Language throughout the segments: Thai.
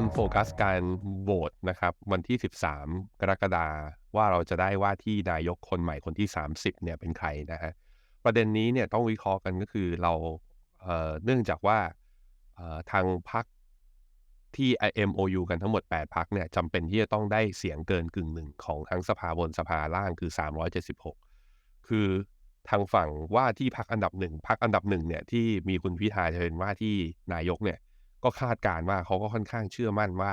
คนโฟกัสการโหวตนะครับ วันที่ 13 กรกฎาว่าเราจะได้ว่าที่นายกคนใหม่คนที่ 30เนี่ยเป็นใครนะฮะประเด็นนี้เนี่ยต้องวิเคราะห์กันก็คือเราเเนื่องจากว่าทางพรรคที่ MOU กันทั้งหมด 8พรรคเนี่ยจำเป็นที่จะต้องได้เสียงเกินกึ่งหนึ่งของทั้งสภาบนสภาล่างคือ 376 คือทางฝั่งว่าที่พรรคอันดับหนึ่งพรรคอันดับหนึ่งเนี่ยที่มีคุณพิธาจะเป็นว่าที่นายกเนี่ย ก็คาดการว่าเขาก็ค่อนข้างเชื่อมั่นว่า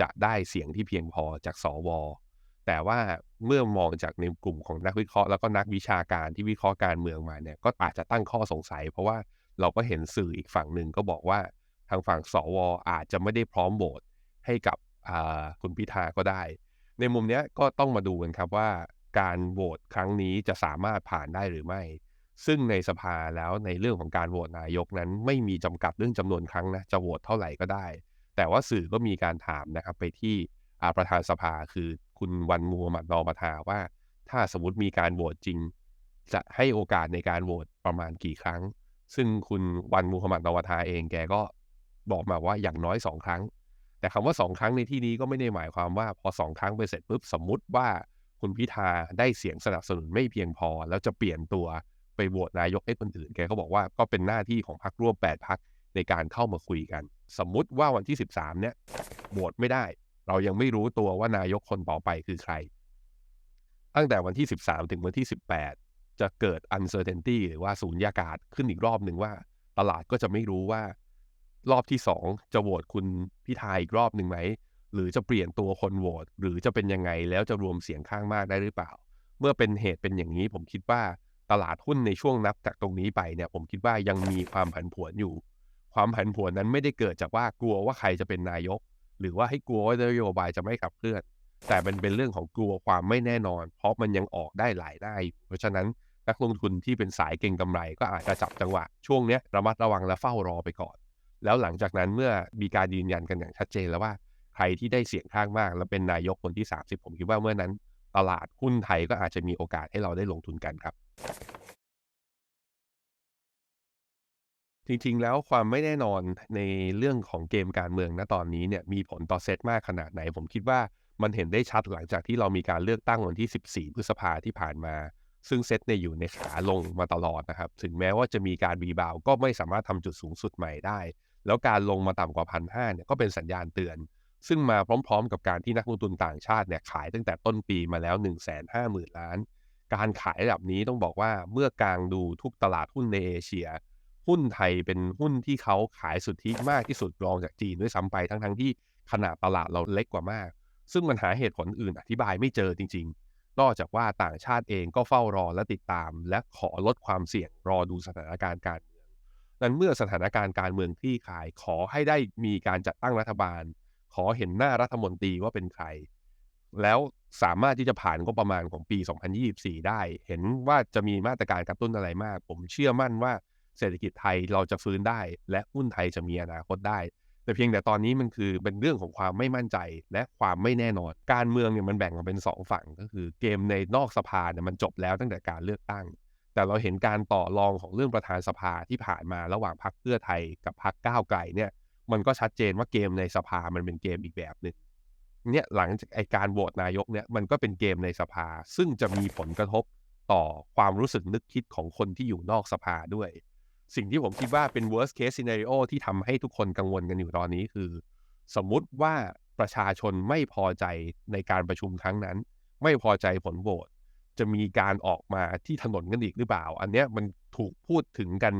จะได้เสียงที่เพียงพอจากสวแต่ว่าเมื่อมองจากในกลุ่มของนักวิเคราะห์แล้วก็นักวิชาการที่วิเคราะห์การเมืองมาเนี่ยก็อาจจะตั้งข้อสงสัย เพราะว่าเราก็เห็นสื่ออีกฝั่งหนึ่งก็บอกว่าทางฝั่งสวอาจจะไม่ได้พร้อมโหวตให้กับคุณพิธาก็ได้ ในมุมนี้ก็ต้องมาดูกันครับว่าการโหวตครั้งนี้จะสามารถผ่านได้หรือไม่ ซึ่งในสภาแล้วในเรื่องของการโหวตนายกนั้น ไม่มีจำกัดเรื่องจำนวนครั้งนะจะโหวตเท่าไหร่ก็ได้ แต่ว่าสื่อก็มีการถามนะครับไปที่ประธานสภาคือคุณวันมูฮัมหมัดนอมาทาว่า ถ้าสมมติมีการโหวตจริง จะให้โอกาสในการโหวตประมาณกี่ครั้ง ซึ่งคุณวันมูฮัมหมัดนอมาทาเองแกก็บอกมาว่าอย่างน้อยสองครั้ง แต่คำว่าสองครั้งในที่นี้ก็ไม่ได้หมายความว่าพอสองครั้งไปเสร็จปุ๊บสมมุติว่าคุณพิธาได้เสียงสนับสนุนไม่เพียงพอ แล้วจะเปลี่ยนตัว ไปโหวตนายกให้คนอื่น แกก็บอกว่าก็เป็นหน้าที่ของพรรคร่วม8พักในการเข้ามาคุยกัน สมมุติว่าวันที่ 13 เนี่ยโหวตไม่ได้ เรายังไม่รู้ตัวว่านายกคนต่อไปคือใคร ตั้งแต่วันที่ 13 ถึงวันที่ 18 จะเกิด uncertainty หรือว่าสูญญากาศขึ้นอีกรอบหนึ่งว่า ตลาดก็จะไม่รู้ว่า รอบที่สองจะโหวตคุณพิธาอีกรอบหนึ่งไหมหรือจะเปลี่ยนตัวคนโหวตหรือจะเป็นยังไงแล้วจะรวมเสียงข้างมากได้หรือเปล่า เมื่อเป็นเหตุเป็นอย่างนี้ผมคิดว่า ตลาดหุ้นในช่วงนับจากตรงนี้ไปเนี่ยผมคิดว่ายังมีความผันผวนอยู่ ความผันผวนนั้นไม่ได้เกิดจากว่ากลัวว่าใครจะเป็นนายก หรือว่าให้กลัวว่านโยบายจะไม่ขับเคลื่อน แต่มันเป็นเรื่องของกลัวความไม่แน่นอน เพราะมันยังออกได้หลายได้เพราะฉะนั้นนักลงทุนที่เป็นสายเก่งกำไรก็อาจจะจับจังหวะ ช่วงนี้ระมัดระวังและเฝ้ารอไปก่อน แล้วหลังจากนั้นเมื่อมีการยืนยันกันอย่างชัดเจนแล้วว่าใครที่ได้เสียงข้างมาก แล้วเป็นนายกคนที่ 30 ผมคิดว่าเมื่อนั้น ตลาดหุ้นไทยก็อาจจะมีโอกาสให้เราได้ลงทุนกันครับ จริงๆ แล้วความไม่แน่นอนในเรื่องของเกมการเมืองณตอนนี้เนี่ยมีผลต่อเซตมากขนาดไหน ผมคิดว่ามันเห็นได้ชัดหลังจากที่เรามีการเลือกตั้งวันที่ 14 พฤษภาที่ผ่านมา ซึ่งเซตเนี่ยอยู่ในขาลงมาตลอดนะครับ ถึงแม้ว่าจะมีการรีบาวก็ไม่สามารถทำจุดสูงสุดใหม่ได้ แล้วการลงมาต่ำกว่าพันห้าเนี่ยก็เป็นสัญญาณเตือน ซึ่งมาพร้อม ๆ กับการที่นักลงทุนต่างชาติเนี่ยขายตั้งแต่ต้นปีมาแล้ว 1 5 0 0 0 0 ล้าน การขายระดับนี้ต้องบอกว่าเมื่อกลางดูทุกตลาดหุ้นในเอเชีย หุ้นไทยเป็นหุ้นที่เขาขายสุทธิมากที่สุดรองจากจีนด้วยซ้ำไปทั้งๆทที่ขนาดตลาดเราเล็กกว่ามาก ซึ่งมันหาเหตุผลอื่นอธิบายไม่เจอจริง ๆ นอกจากว่าต่างชาติเองก็เฝ้ารอและติดตาม และขอลดความเสี่ยงรอดูสถานการณ์การเมืองนั้นเมื่อสถานการณ์การเมืองที่ขายขอให้ได้มีการจัดตั้งรัฐบาล ขอเห็นหน้ารัฐมนตรีว่าเป็นใครแล้ว สามารถที่จะผ่านก็ประมาณของปี 2024 ได้ เห็นว่าจะมีมาตรการกระตุ้นอะไรมาก ผมเชื่อมั่นว่าเศรษฐกิจไทยเราจะฟื้นได้ และหุ้นไทยจะมีอนาคตได้ แต่เพียงแต่ตอนนี้มันคือเป็นเรื่องของความไม่มั่นใจและความไม่แน่นอน การเมืองเนี่ยมันแบ่งออกเป็น 2 ฝั่ง ก็คือเกมในนอกสภาเนี่ยมันจบแล้วตั้งแต่การเลือกตั้ง แต่เราเห็นการต่อรองของเรื่องประธานสภาที่ผ่านมาระหว่างพรรคเพื่อไทยกับพรรคก้าวไกลเนี่ยมันก็ชัดเจนว่าเกมในสภามันเป็นเกมอีกแบบหนึ่ง เนี่ยหลังจากไอการโหวตนายกเนี่ยมันก็เป็นเกมในสภา ซึ่งจะมีผลกระทบต่อความรู้สึกนึกคิดของคนที่อยู่นอกสภาด้วย สิ่งที่ผมคิดว่าเป็น worst case scenario ที่ทำให้ทุกคนกังวลกันอยู่ตอนนี้คือ สมมุติว่าประชาชนไม่พอใจในการประชุมครั้งนั้น ไม่พอใจผลโหวตจะมีการออกมาที่ถนนกันอีกหรือเปล่า อันเนี้ยมันถูกพูดถึงกัน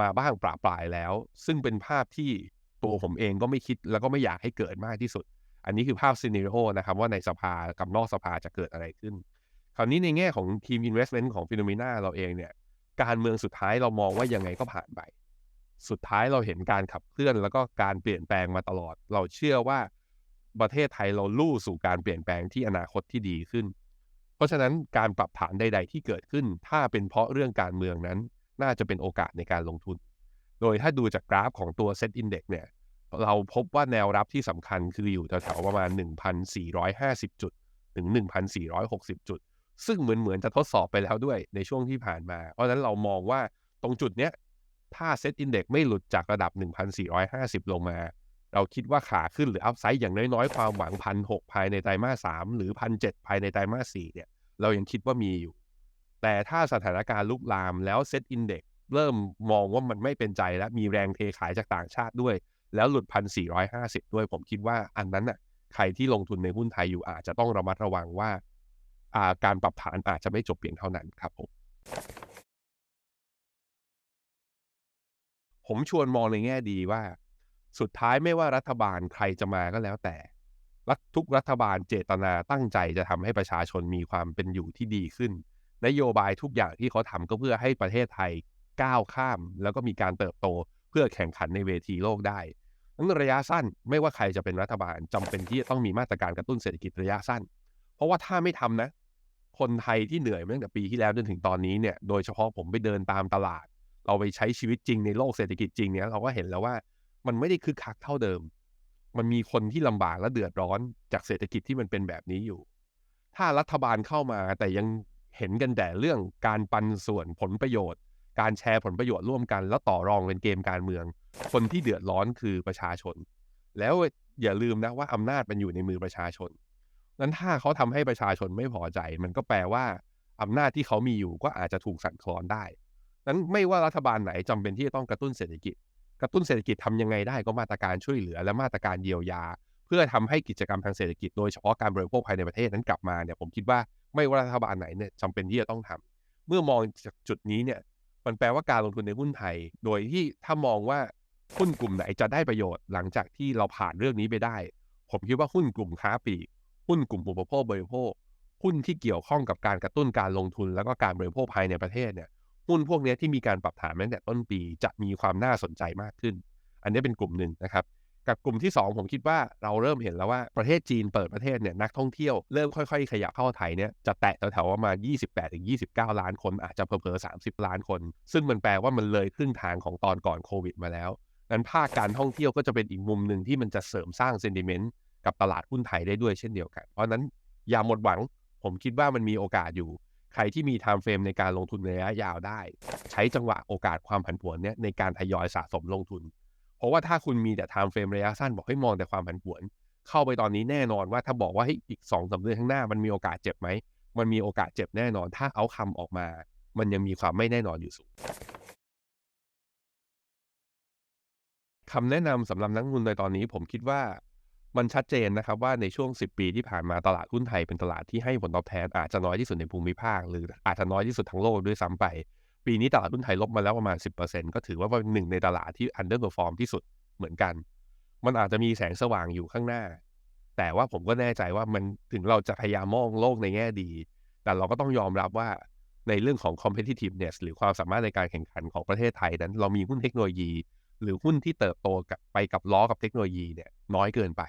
มาบ้างปราปลายแล้ว ซึ่งเป็นภาพที่ตัวผมเองก็ไม่คิดแล้วก็ไม่อยากให้เกิดมากที่สุด อันนี้คือภาพซีนิโอนะครับว่าในสภากับนอกสภาจะเกิดอะไรขึ้น คราวนี้ในแง่ของทีม Investment ของฟิโนเมนาเราเองเนี่ยการเมืองสุดท้ายเรามองว่ายังไงก็ผ่านไป สุดท้ายเราเห็นการขับเคลื่อนแล้วก็การเปลี่ยนแปลงมาตลอด เราเชื่อว่าประเทศไทยเราลู่สู่การเปลี่ยนแปลงที่อนาคตที่ดีขึ้น เพราะฉะนั้นการปรับฐานใด ๆ ที่เกิดขึ้น ถ้าเป็นเพราะเรื่องการเมืองนั้น น่าจะเป็นโอกาสในการลงทุน โดยถ้าดูจากกราฟของตัว Set Index เนี่ย เราพบว่าแนวรับที่สำคัญคืออยู่แถวๆประมาณ 1,450 จุด ถึง 1,460 จุด ซึ่งเหมือนเหมือนจะทดสอบไปแล้วด้วยในช่วงที่ผ่านมา เพราะฉะนั้นเรามองว่าตรงจุดเนี้ยถ้า Set Index ไม่หลุดจากระดับ 1,450 ลงมา เราคิดว่าขาขึ้นหรืออัพไซด์อย่างน้อยๆ ความหวังพันหภายในไตรมาสสหรือพันเภายในไตรมาสสเนี่ยเรายังคิดว่ามีอยู่ แต่ถ้าสถานการณ์ลุกลามแล้วเซ็ตอินเด็กเริ่มมองว่ามันไม่เป็นใจแล้วมีแรงเทขายจากต่างชาติด้วย แล้วหลุดพันสี่ร้อยห้าสิบด้วย ผมคิดว่าอันนั้นน่ะใครที่ลงทุนในหุ้นไทยอยู่อาจจะต้องระมัดระวังว่าการปรับฐานอาจจะไม่จบเพียงเท่านั้นครับผมผมชวนมองในแง่ดีว่า สุดท้ายไม่ว่ารัฐบาลใครจะมาก็แล้วแต่ทุกรัฐบาลเจตนาตั้งใจจะทำให้ประชาชนมีความเป็นอยู่ที่ดีขึ้น นโยบายทุกอย่างที่เขาทำก็เพื่อให้ประเทศไทยก้าวข้าม แล้วก็มีการเติบโตเพื่อแข่งขันในเวทีโลกได้ นั้นระยะสั้นไม่ว่าใครจะเป็นรัฐบาลจำเป็นที่จะต้องมีมาตรการกระตุ้นเศรษฐกิจระยะสั้น เพราะว่าถ้าไม่ทำนะ คนไทยที่เหนื่อยมาตั้งแต่ปีที่แล้วจนถึงตอนนี้เนี่ยโดยเฉพาะผมไปเดินตามตลาด เราไปใช้ชีวิตจริงในโลกเศรษฐกิจจริงเนี่ยเราก็เห็นแล้วว่ามันไม่ได้คึกคักเท่าเดิม มันมีคนที่ลำบากและเดือดร้อนจากเศรษฐกิจที่มันเป็นแบบนี้อยู่ ถ้ารัฐบาลเข้ามาแต่ยังเห็นกันแต่เรื่องการปันส่วนผลประโยชน์ การแชร์ผลประโยชน์ร่วมกัน แล้วต่อรองเป็นเกมการเมือง คนที่เดือดร้อนคือประชาชน แล้วอย่าลืมนะว่าอำนาจมันอยู่ในมือประชาชนนั้นถ้าเขาทำให้ประชาชนไม่พอใจ มันก็แปลว่าอำนาจที่เขามีอยู่ก็อาจจะถูกสั่นคลอนได้นั้นไม่ว่ารัฐบาลไหนจำเป็นที่จะต้องกระตุ้นเศรษฐกิจ กระตุ้นเศรษฐกิจทำยังไงได้ก็มาตรการช่วยเหลือและมาตรการเยียวยา เพื่อทำให้กิจกรรมทางเศรษฐกิจโดยเฉพาะการบริโภคภายในประเทศนั้นกลับมาเนี่ยผมคิดว่าไม่ว่ารัฐบาลไหนเนี่ยจำเป็นที่จะต้องทำเมื่อมองจากจุดนี้เนี่ย มันแปลว่าการลงทุนในหุ้นไทย โดยที่ถ้ามองว่าหุ้นกลุ่มไหนจะได้ประโยชน์หลังจากที่เราผ่านเรื่องนี้ไปได้ ผมคิดว่าหุ้นกลุ่มค้าปลีกหุ้นกลุ่มอุปโภคบริโภค หุ้นที่เกี่ยวข้องกับการกระตุ้นการลงทุน แล้วก็การบริโภคภายในประเทศเนี่ยหุ้นพวกนี้ที่มีการปรับฐานตั้งแต่ต้นปี จะมีความน่าสนใจมากขึ้น อันนี้เป็นกลุ่มหนึ่งนะครับ กับกลุ่มที่ 2 ผมคิดว่าเราเริ่มเห็นแล้วว่าประเทศจีนเปิดประเทศเนี่ยนักท่องเที่ยวเริ่มค่อยๆ ขยับเข้าไทยเนี่ยจะแตะแถวๆประมาณ 28-29 ล้านคนอาจจะเผลอๆ30 ล้านคน ซึ่งมันแปลว่ามันเลยครึ่งทางของตอนก่อนโควิดมาแล้วนั้นภาคการท่องเที่ยวก็จะเป็นอีกมุมหนึ่งที่มันจะเสริมสร้างเซนดิเมนต์กับตลาดหุ้นไทยได้ด้วยเช่นเดียวกัน เพราะนั้นอย่าหมดหวังผมคิดว่ามันมีโอกาสอยู่ ใครที่มีไทม์เฟรมในการลงทุนระยะยาวได้ ใช้จังหวะโอกาสความผันผวนเนี้ยในการทยอยสะสมลงทุน เพราะว่าถ้าคุณมีแต่ไทม์เฟรมระยะสั้นบอกให้มองแต่ความผันผวน เข้าไปตอนนี้แน่นอนว่าถ้าบอกว่าให้อีกสองสาเดือนข้างหน้ามันมีโอกาสเจ็บไหม มันมีโอกาสเจ็บแน่นอน ถ้าเอาคำออกมา มันยังมีความไม่แน่นอนอยู่สูงคำแนะนำสำหรับนักลงทุนในตอนนี้ผมคิดว่ามันชัดเจนนะครับว่าในช่วง 10 ปีที่ผ่านมาตลาดหุ้นไทยเป็นตลาดที่ให้ผลตอบแทนอาจจะน้อยที่สุดในภูมิภาค หรืออาจจะน้อยที่สุดทั้งโลกด้วยซ้ำไป ปีนี้ตลาดหุ้นไทยลบมาแล้วประมาณ 10%ก็ถือว่าเป็นหนึ่งในตลาดที่ underperform ที่สุดเหมือนกัน มันอาจจะมีแสงสว่างอยู่ข้างหน้า แต่ว่าผมก็แน่ใจว่ามันถึงเราจะพยายามมองโลกในแง่ดี แต่เราก็ต้องยอมรับว่าในเรื่องของ competitiveness หรือความสามารถในการแข่งขันของประเทศไทยนั้น เรามีหุ้นเทคโนโลยี หรือหุ้นที่เติบโตกับไปกับล้อกับเทคโนโลยีเนี่ยน้อยเกินไป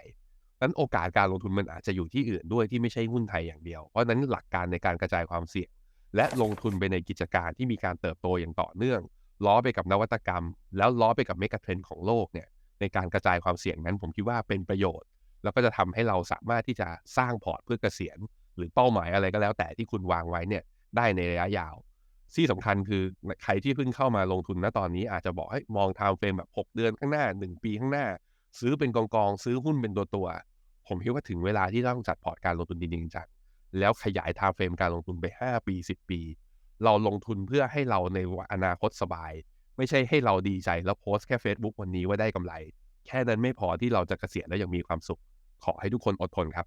นั้นโอกาสการลงทุนมันอาจจะอยู่ที่อื่นด้วยที่ไม่ใช่หุ้นไทยอย่างเดียว เพราะนั้นหลักการในการกระจายความเสี่ยง และลงทุนไปในกิจการที่มีการเติบโตอย่างต่อเนื่อง ล้อไปกับนวัตกรรม แล้วล้อไปกับเมกะเทรนด์ของโลกเนี่ยในการกระจายความเสี่ยงนั้นผมคิดว่าเป็นประโยชน์ แล้วก็จะทำให้เราสามารถที่จะสร้างพอร์ตเพื่อเกษียณ หรือเป้าหมายอะไรก็แล้ว แต่ที่คุณวางไว้เนี่ยได้ในระยะยาวที่สำคัญคือใครที่เพิ่งเข้ามาลงทุนณตอนนี้อาจจะบอกให้มองไทม์เฟรมแบบ 6 เดือนข้างหน้า 1 ปีข้างหน้า ซื้อเป็นกองกองซื้อหุ้นเป็นตัวตัวผมคิดว่าถึงเวลาที่ต้องจัดพอร์ตการลงทุนจริงจัง แล้วขยายไทม์เฟรมการลงทุนไป 5 ปี 10 ปี เราลงทุนเพื่อให้เราในอนาคตสบาย ไม่ใช่ให้เราดีใจแล้วโพสแค่ Facebook วันนี้ว่าได้กำไร แค่นั้นไม่พอที่เราจะเกษียณแล้วยังมีความสุข ขอให้ทุกคนอดทนครับ